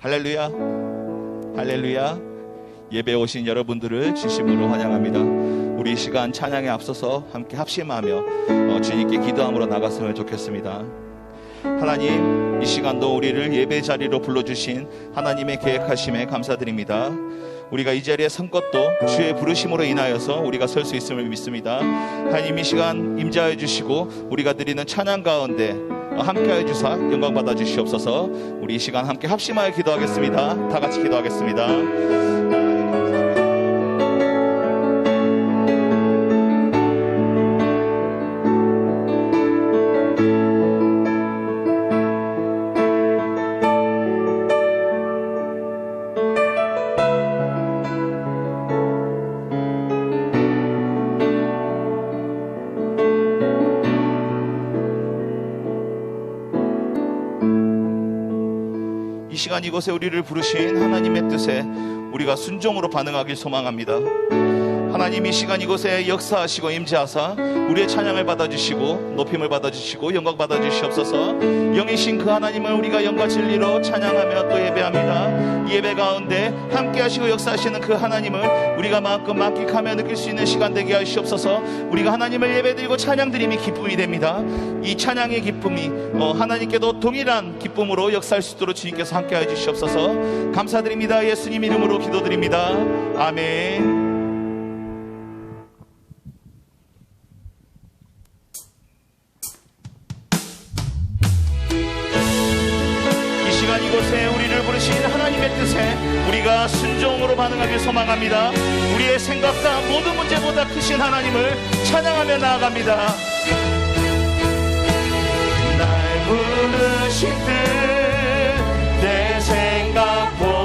할렐루야. 할렐루야. 예배 오신 여러분들을 진심으로 환영합니다. 우리 이 시간 찬양에 앞서서 함께 합심하며 어, 주님께 기도함으로 나갔으면 좋겠습니다. 하나님, 이 시간도 우리를 예배 자리로 불러주신 하나님의 계획하심에 감사드립니다. 우리가 이 자리에 선 것도 주의 부르심으로 인하여서 우리가 설 수 있음을 믿습니다. 하나님 이 시간 임자해 주시고 우리가 드리는 찬양 가운데 함께하여 주사 영광 받아 주시옵소서. 우리 이 시간 함께 합심하여 기도하겠습니다. 다 같이 기도하겠습니다. 이곳에 우리를 부르신 하나님의 뜻에 우리가 순종으로 반응하길 소망합니다. 하나님 이 시간 이곳에 역사하시고 임재하사 우리의 찬양을 받아주시고 높임을 받아주시고 영광 받아주시옵소서. 영이신 그 하나님을 우리가 영과 진리로 찬양하며 또 예배합니다. 이 예배 가운데 함께 하시고 역사하시는 그 하나님을 우리가 마음껏 만끽하며 느낄 수 있는 시간 되게 하시옵소서. 우리가 하나님을 예배드리고 찬양드림이 기쁨이 됩니다. 이 찬양의 기쁨이 어, 하나님께도 동일한 기쁨으로 역사할 수 있도록 주님께서 함께 해 주시옵소서. 감사드립니다. 예수님 이름으로 기도드립니다. 아멘 곳에 우리를 부르신 하나님의 뜻에 우리가 순종으로 반응하길 소망합니다. 우리의 생각과 모든 문제보다 크신 하나님을 찬양하며 나아갑니다. 날 부르신 뜻내 생각보다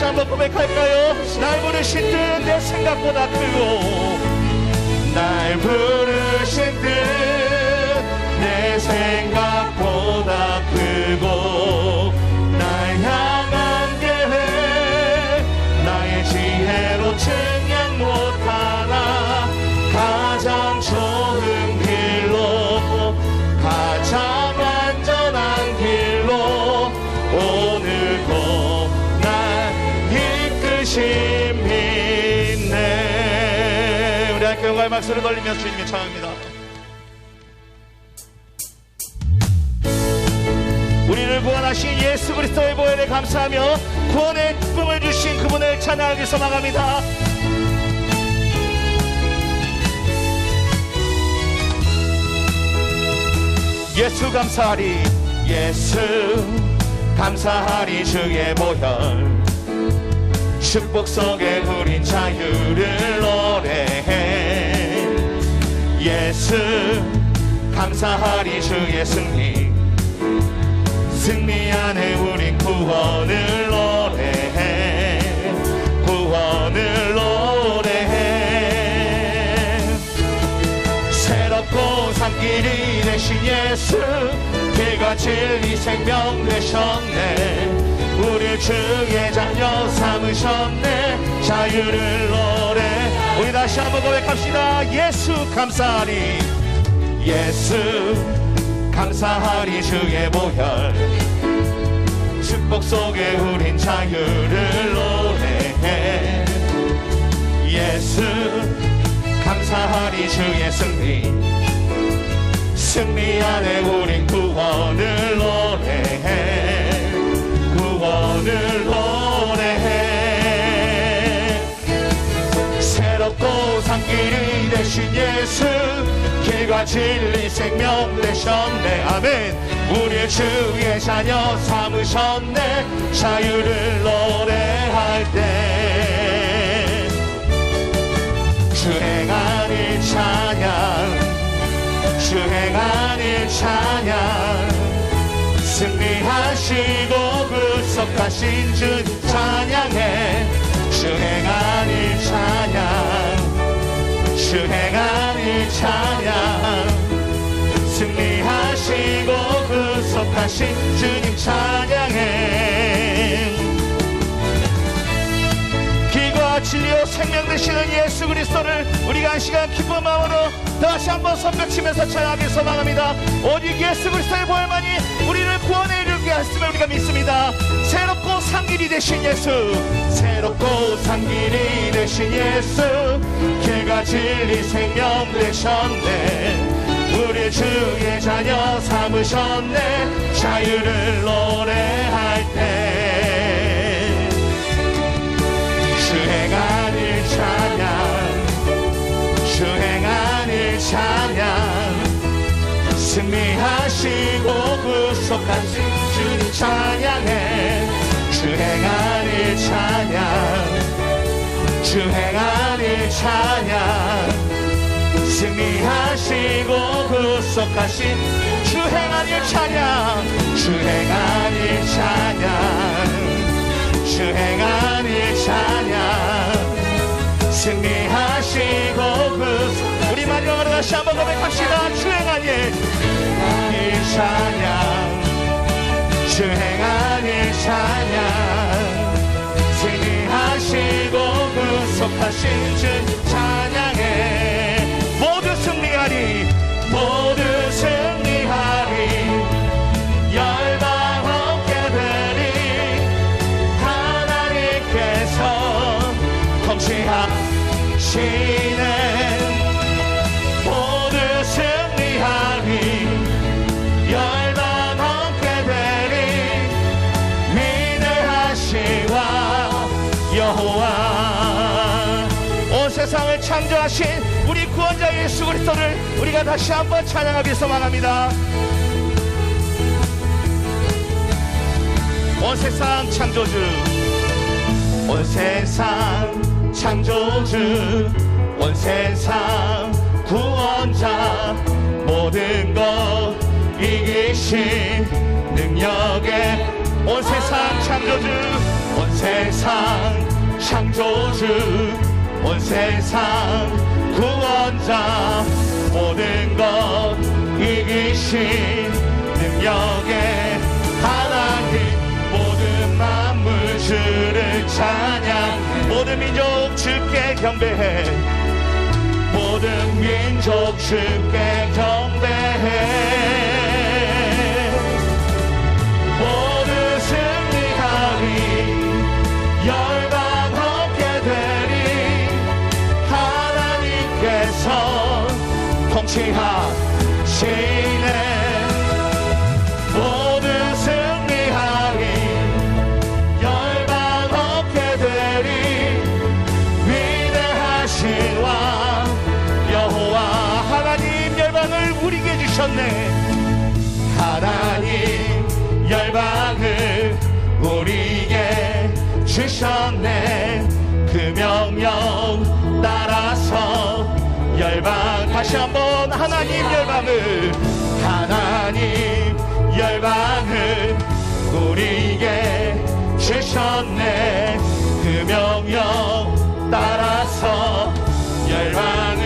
다시 한번 고백할까요? 날 부르신 듯 내 생각보다 크고 날 부르신 듯 내 생각 박수를 돌리면서 주님의 찬양합니다. 우리를 구원하신 예수 그리스도의 보혈에 감사하며 구원의 기쁨을 주신 그분을 찬양하기 소망합니다. 예수 감사하리 예수 감사하리 주의 보혈. 축복 속에 우린 자유를 노래해 예수 감사하리 주의 승리. 승리 안에 우린 구원을 노래해. 구원을 노래해. 새롭고 산길이 되신 예수 길과 진리 생명 되셨네 우리 주의 자녀 삼으셨네. 자유를 노래. 우리 다시 한번 고백합시다. 예수 감사하리. 예수 감사하리 주의 보혈. 축복 속에 우린 자유를 노래해 예수 감사하리 주의 승리. 승리 안에 우린 구원을 노래해 구원을 노래해. 새롭고 산 길이 되신 예수 길과 진리 생명 되셨네. 아멘. 우리의 주의 자녀 삼으셨네. 자유를 노래할 때. 주행하는 찬양 주행하는 찬양 승리하시고 구속하신 주 찬양해. 주행하는 찬양. 주행하는 찬양. 승리하시고 구속하신 주님 찬양해. 길과 진리요 생명 되시는 예수 그리스도를 우리가 한 시간 기쁜 마음으로 다시 한번 선벽치면서 찬양하기 소망합니다. 오직 예수 그리스도의 보혈만이 우리를 하심을 우리가 믿습니다. 새롭고 상길이 되신 예수. 새롭고 상길이 되신 예수. 길과 진리 생명 되셨네. 우리 주의 자녀 삼으셨네. 자유를 노래할 때. 주행하는 찬양. 주행하는 찬양. 승리하시고 구속하신 주님 찬양해. 주 행하는 찬양. 주 행하는 찬양. 승리하시고 구속하신 주 행하는 찬양. 주 행하는 찬양. 주 행하는 찬양. 승리하시고 그 우리 마지막으로 다시 한번 고백합시다. 주 행하는 주행하는 찬양 주 행하는 찬양. 승리하시고 구속하신 주 찬양해 모두 승리하리. 모두 승리하리. 열방 없게 되리. 하나님께서 통치하시 창조하신 우리 구원자 예수 그리스도를 우리가 다시 한번 찬양하기 소망합니다. 온 세상 창조주 온 세상 창조주 온 세상 구원자 모든 것 이기신 능력의 온 세상 창조주 온 세상 창조주 온 세상 구원자 모든 것 이기신 능력의 하나님 모든 만물 주를 찬양 모든 민족 주께 경배해 모든 민족 주께 경배해 하나님 열방을 우리에게 주셨네. 그 명령 따라서 열방 다시 한번 하나님 열방을 하나님 열방을 우리에게 주셨네. 그 명령 따라서 열방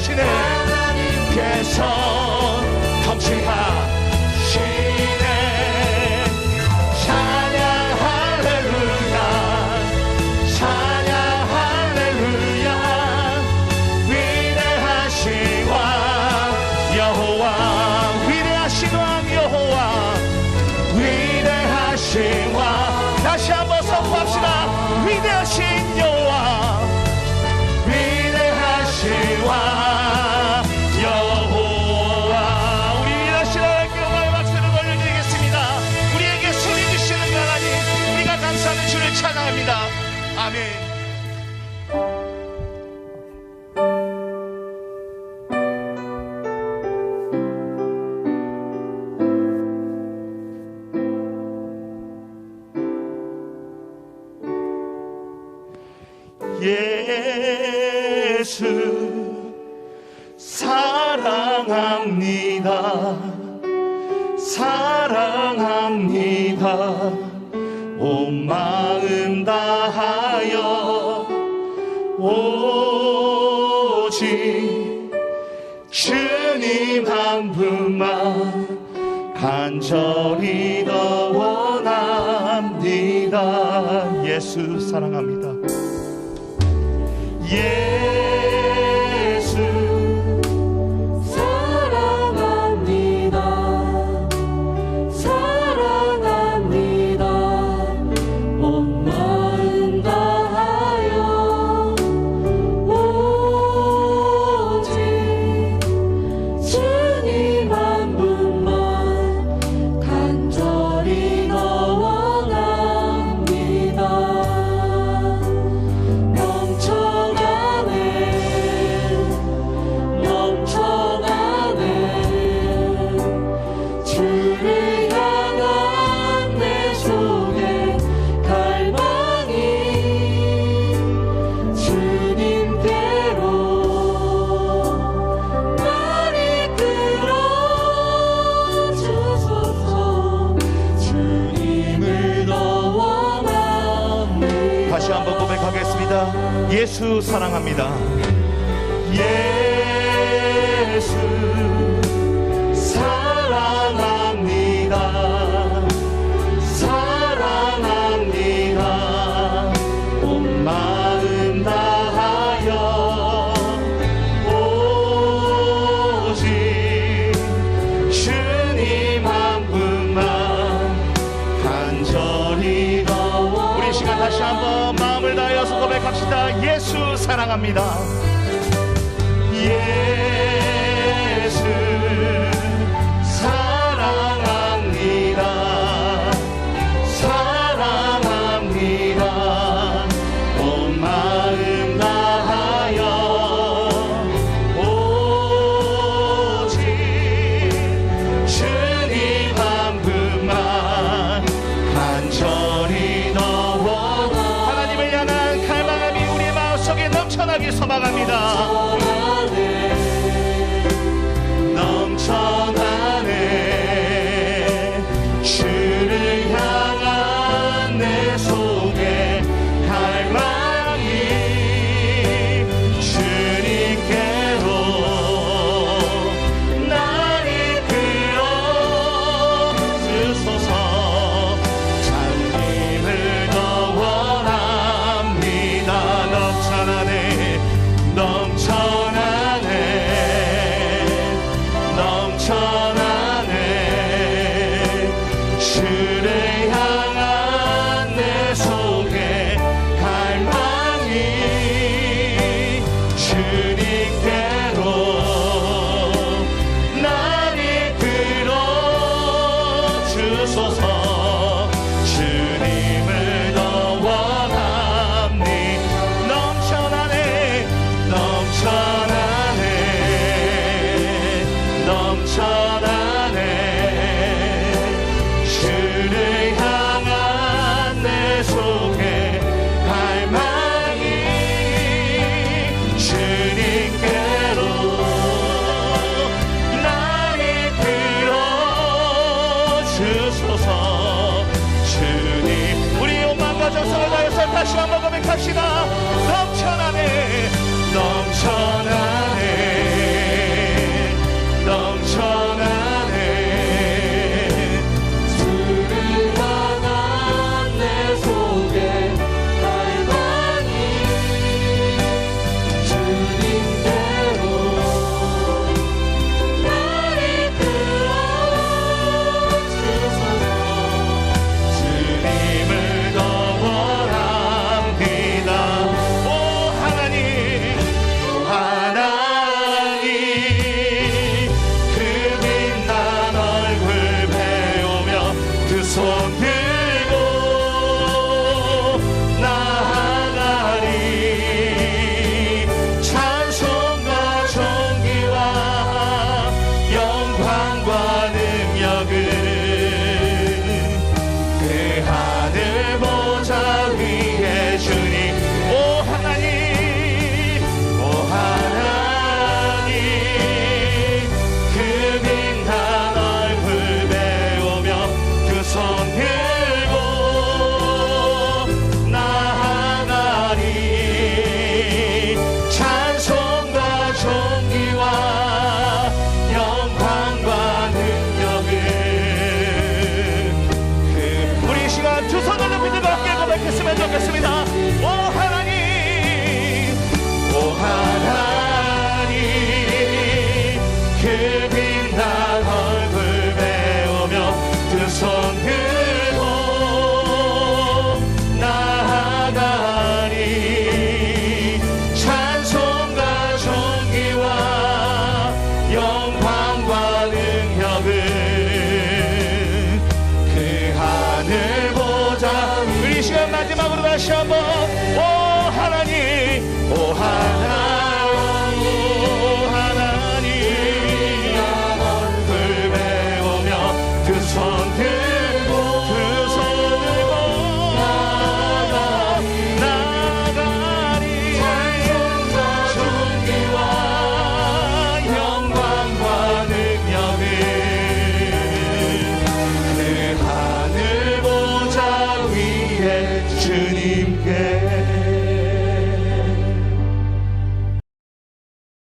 하시네 하나님께서 통치하 마음 다하여 오직 주님 한 분만 간절히 더 원합니다. 예수 사랑합니다. 예. 예수 사랑합니다. 예. 다시 한번 마음을 다하여서 고백합시다. 예수 사랑합니다. 예. 편하게 서막합니다. time. 시작했으면 좋겠습니다.